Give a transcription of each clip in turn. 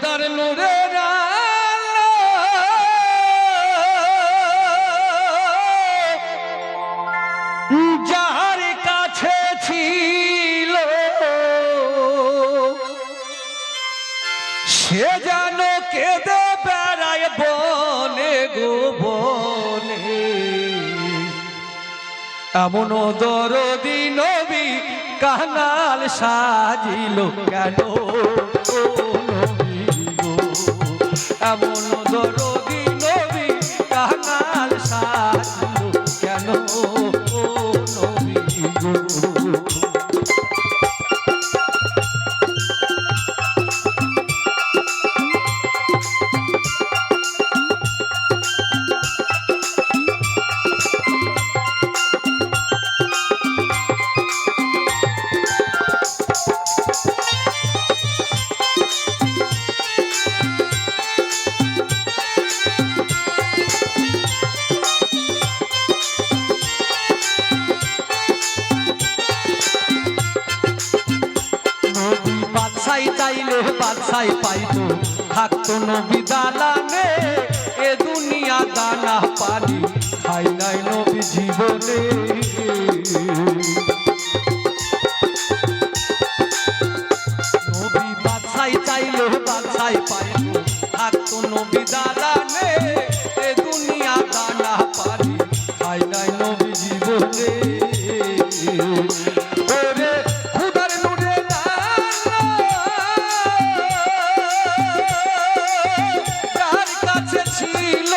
খোদার আলো, যাহার কাছে ছিল, সে যেন কেঁদে বেড়ায় বনে গো বনে এমন দরদি নবী কানাল সাজিল কেন? এমন দরদি নবী কানাল চাইলে বাদশাই পাইতো থাকতো নবী দালানে এ দুনিয়া দানা পানি খাই নাই নবী জীবনে। নবী বাদশাই চাইলে, বাদশাই পাইতো থাকতো নবী দালানে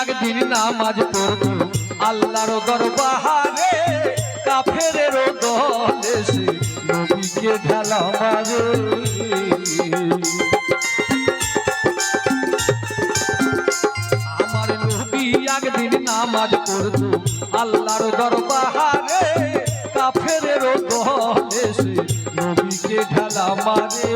একদিন নামাজ পড়তো আল্লাহর দরবারে কাফেরের দল এসে নবীকে ঢালা মারে। আমার নবী একদিন নামাজ পড়তো আল্লাহর দরবারে কাফেরের দল এসে নবীকে ঢালা মারে।